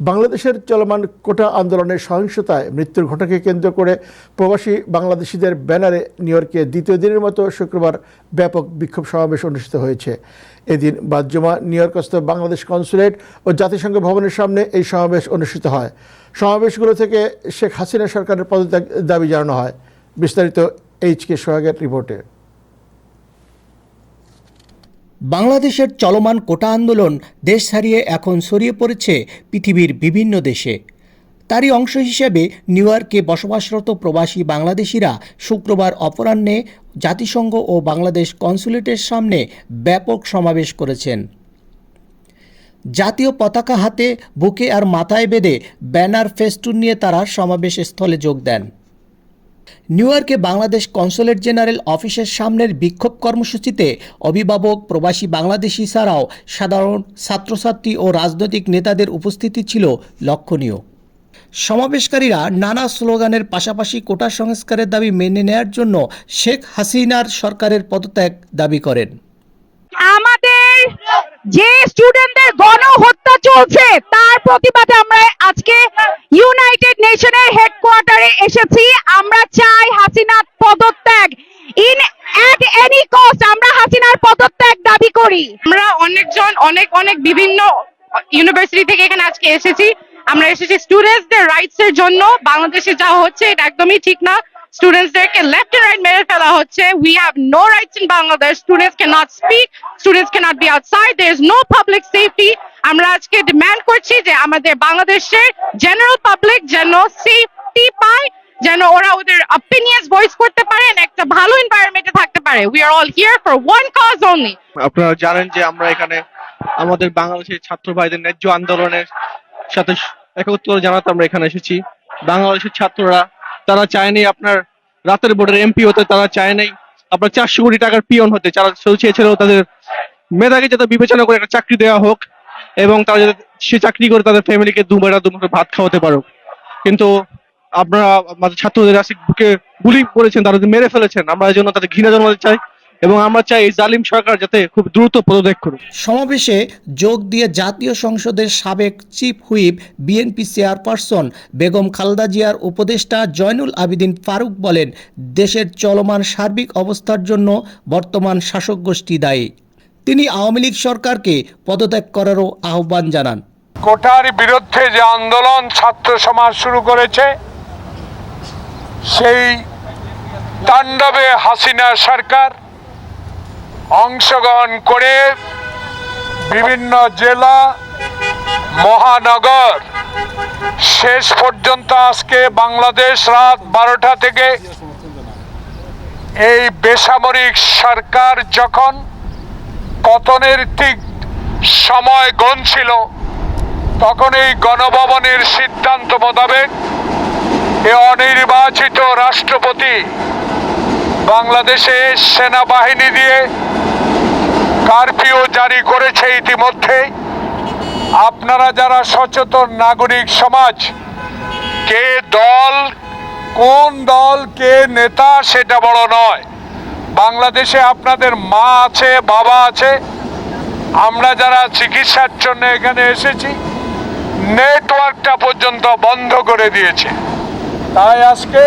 বাংলাদেশের চলমান কোটা আন্দোলনের সহিংসতায় মৃত্যুর ঘটনাকে কেন্দ্র করে প্রবাসী বাংলাদেশিদের ব্যানারে নিউ ইয়র্কে দ্বিতীয় দিনের মতো শুক্রবার ব্যাপক বিক্ষোভ সমাবেশ অনুষ্ঠিত হয়েছে। এদিন বাদজমা নিউ ইয়র্কস্থ বাংলাদেশ কনসুলেট ও জাতিসংঘ ভবনের সামনে এই সমাবেশ অনুষ্ঠিত হয়। সমাবেশগুলো থেকে শেখ হাসিনা সরকারের পদত্যাগ দাবি জানানো হয়। বিস্তারিত এইচ কে সোহাগের রিপোর্টে। বাংলাদেশের চলমান কোটা আন্দোলন দেশ ছাড়িয়ে এখন ছড়িয়ে পড়েছে পৃথিবীর বিভিন্ন দেশে। তারই অংশ হিসেবে নিউ ইয়র্কে বসবাসরত প্রবাসী বাংলাদেশিরা শুক্রবার অপরাহ্নে জাতিসংঘ ও বাংলাদেশ কনসুলেটের সামনে ব্যাপক সমাবেশ করেছেন। জাতীয় পতাকা হাতে, বুকে আর মাথায় বেঁধে ব্যানার ফেস্টুন নিয়ে তারা সমাবেশ স্থলে যোগ দেন। নিউ ইয়র্কে বাংলাদেশ কনসুলেট জেনারেল অফিসের সামনের বিক্ষোভ কর্মসূচিতে অভিভাবক, প্রবাসী বাংলাদেশি ছাড়াও সাধারণ ছাত্রছাত্রী ও রাজনৈতিক নেতাদের উপস্থিতি ছিল লক্ষণীয়। সমাবেশকারীরা নানা স্লোগানের পাশাপাশি কোটা সংস্কারের দাবি মেনে নেয়ার জন্য শেখ হাসিনার সরকারের পদত্যাগ দাবি করেন। আমাদের যে স্টুডেন্টদের গণহত্যা চলছে, তার প্রতিবাদে আমরা আজকে ইউনাইটেড নেশনের হেডকোয়ার্টারে এসেছি আমরা চাই হাসিনার পদত্যাগ ইন অ্যাট এনি কস্ট আমরা হাসিনার পদত্যাগ দাবি করি আমরা অনেকজন অনেক বিভিন্ন ইউনিভার্সিটি থেকে এখানে আজকে এসেছি। আমরা এসেছি স্টুডেন্টসদের রাইটস এর জন্য। বাংলাদেশে যা হচ্ছে এটা একদমই ঠিক না। স্টুডেন্টসদেরকে লেফট এন্ড রাইট মেরে ফেলা হচ্ছে। We have no rights in Bangladesh students can not speak students can not be outside there is no public safety আমরা আজকে ডিমান্ড করছি যে আমাদের বাংলাদেশের জেনারেল পাবলিক যেন সেফটি পায়, যেন ওরা ওদের অপিনিয়ন্স ভয়েস করতে পারে and একটা ভালো এনভায়রনমেন্টে থাকতে পারে। We are all here for one cause only আপনারা জানেন যে আমরা এখানে আমাদের বাংলাদেশের ছাত্র ভাইদের ন্যায্য আন্দোলনের সাথে একত্র জানাতে আমরা এখানে এসেছি। বাংলাদেশের ছাত্ররা, তারা চায়নি আপনার রাতের বোর্ডের এমপি হতে, তারা চায় আপনার চারশো কোটি টাকার পিয়ন হতে। যারা চেয়েছিল তাদের মেধাকে যাতে বিবেচনা করে একটা চাকরি দেওয়া হোক এবং তারা যাতে সে চাকরি করে তাদের ফ্যামিলিকে দুবেলা দুমুঠো ভাত খাওয়াতে পারুক। কিন্তু আপনারা, আমাদের ছাত্রদের আজকে বুকে গুলি করেছেন, তারা মেরে ফেলেছেন, আমরা এই জন্য তাদের ঘৃণা জন্মাতে চাই। এবং আমরা চাই এই জালিম সরকার যাতে খুব দ্রুত পদত্যাগ করুক। সমাবেশে যোগ দিয়ে জাতীয় সংসদের সাবেক chief whip BNP chairperson Begum Khaleda জিয়ার উপদেষ্টা জয়নুল আবিদিন ফারুক বলেন দেশের চলমান সার্বিক অবস্থার জন্য বর্তমান শাসক গোষ্ঠী দায়ী। তিনি আওয়ামী লীগ সরকারকে পদত্যাগ করারও আহ্বান জানান। কোটার বিরুদ্ধে যে আন্দোলন ছাত্র সমাজ শুরু করেছে সেই তাণ্ডবে হাসিনা সরকার অংশগ্রহণ করে বিভিন্ন জেলা, মহানগর, শেষ পর্যন্ত আজকে বাংলাদেশ রাত বারোটা থেকে এই বেসামরিক সরকার যখন পতনের ঠিক সময় গণছিল তখন এই গণভবনের সিদ্ধান্ত মোতাবেক এ অনির্বাচিত রাষ্ট্রপতি বাংলাদেশে সেনাবাহিনী দিয়ে কারফিউ জারি করেছে ইতিমধ্যে। আপনারা যারা সচেতন নাগরিক সমাজ, কে দল, কোন দল, কে নেতা, সেটা বড় নয়। বাংলাদেশে আপনাদের মা আছে, বাবা আছে। আমরা যারা চিকিৎসার জন্য এখানে এসেছি, নেটওয়ার্কটা পর্যন্ত বন্ধ করে দিয়েছে। তাই আজকে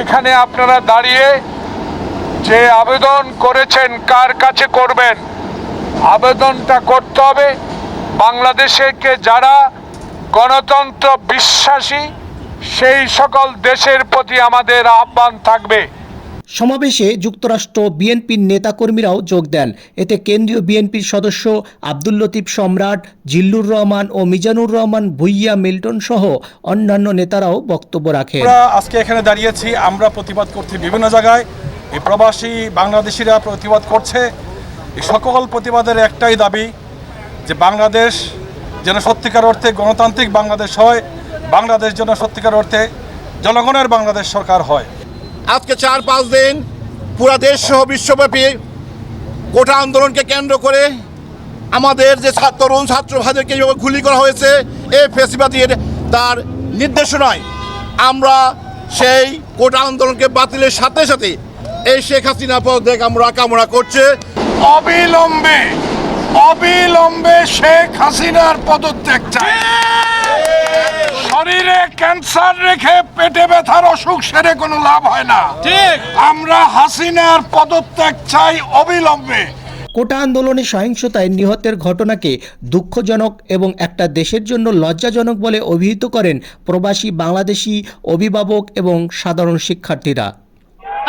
এখানে আপনারা দাঁড়িয়ে যে আবেদন করেছেন কার কাছে করবেন? আবেদনটা করতে হবে বাংলাদেশকে যারা গণতন্ত্র বিশ্বাসী সেই সকল দেশের প্রতি আমাদের আহ্বান থাকবে। সমাবেশে যুক্তরাষ্ট্র বিএনপির নেতাকর্মীরাও যোগ দেন। এতে কেন্দ্রীয় বিএনপির সদস্য আব্দুল লতিফ সম্রাট জিল্লুর রহমান ও মিজানুর রহমান ভুইয়া মিল্টন সহ অন্যান্য নেতারাও বক্তব্য রাখেন। আমরা আজকে এখানে দাঁড়িয়েছি আমরা প্রতিবাদ করছি বিভিন্ন জায়গায়। এই প্রবাসী বাংলাদেশিরা প্রতিবাদ করছে। এই সকল প্রতিবাদের একটাই দাবি যে বাংলাদেশ যেন সত্যিকার অর্থে গণতান্ত্রিক বাংলাদেশ হয়, বাংলাদেশ যেন সত্যিকার অর্থে জনগণের বাংলাদেশ সরকার হয়। আজকে চার পাঁচ দিন পুরা দেশ সহ বিশ্বব্যাপী গোটা আন্দোলনকে কেন্দ্র করে আমাদের যে তরুণ ছাত্র ভাইদেরকে যেভাবে গুলি করা হয়েছে, এই ফেসিবাদীর তার নির্দেশনায় আমরা সেই গোটা আন্দোলনকে বাতিলের সাথে সাথে এই শেখ হাসিনা পদত্যাগ আমরা কামনা করছে। অবিলম্বে অবিলম্বে শেখ হাসিনার পদত্যাগ চাই। শরীরে ক্যান্সার রেখে পেটে ব্যথার অসুখ সেরে কোনো লাভ হয় না। ঠিক। আমরা হাসিনার পদত্যাগ চাই অবিলম্বে। কোটা আন্দোলনে সহিংসতায় নিহতের ঘটনাকে দুঃখজনক এবং একটা দেশের জন্য লজ্জাজনক বলে অভিহিত করেন প্রবাসী বাংলাদেশি অভিভাবক এবং সাধারণ শিক্ষার্থীরা।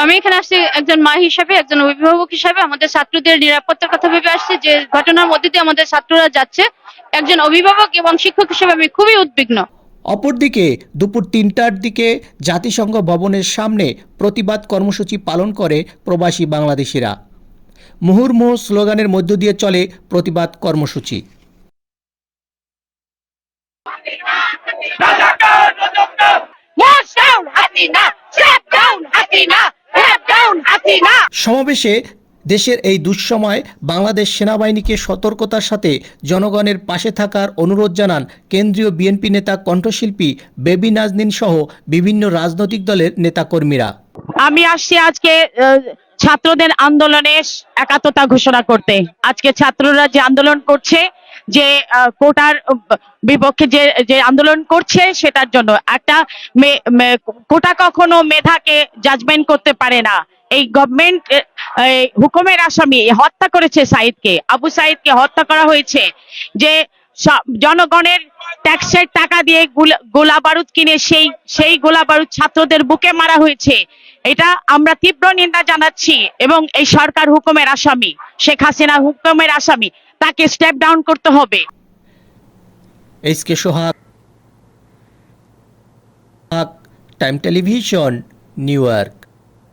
আমি এখানে আসছি একজন মা হিসাবে একজন অভিভাবক হিসাবে। আমাদের ছাত্রদের নিরাপত্তার কথা ভেবে আসছি যে ঘটনার মধ্যে দিয়ে আমাদের ছাত্ররা যাচ্ছে। একজন অভিভাবক এবং শিক্ষক হিসেবে আমি খুবই উদ্বিগ্ন। অপরদিকে দুপুর তিনটার দিকে জাতিসংঘ ভবনের সামনে প্রতিবাদ কর্মসূচি পালন করে প্রবাসী বাংলাদেশিরা। মুহুর্মুহু স্লোগানের মধ্য দিয়ে চলে প্রতিবাদ কর্মসূচি। সমাবেশে দেশের এই দুঃসময় বাংলাদেশ সেনাবাহিনীকে সতর্কতার সাথে জনগণের পাশে থাকার অনুরোধ জানান কেন্দ্রীয় বিএনপি নেতা কণ্ঠশিল্পী বেবি নাজনীন সহ বিভিন্ন রাজনৈতিক দলের নেতাকর্মীরা। আমি আসছি আজকে ছাত্রদের আন্দোলনে একাত্মতা ঘোষণা করতে। আজকে ছাত্ররা যে আন্দোলন করছে, যে কোটার বিপক্ষে যে যে আন্দোলন করছে, সেটার জন্য। একটা কোটা কখনো মেধাকে জাজমেন্ট করতে পারে না। এই গভর্নমেন্ট হুকুমের আসামি হত্যা করেছে সাইদকে। আবু সাইদকে হত্যা করা হয়েছে যে জনগণের ট্যাক্সের টাকা দিয়ে গুলা- বারুদ কিনে সেই সেই গোলা বারুদ ছাত্রদের বুকে মারা হয়েছে। এটা আমরা তীব্র নিন্দা জানাচ্ছি এবং এই সরকার হুকুমের আসামি, শেখ হাসিনা হুকুমের আসামি, তাকে স্টেপ ডাউন করতে হবে। H K Sohag, Time Television, New York.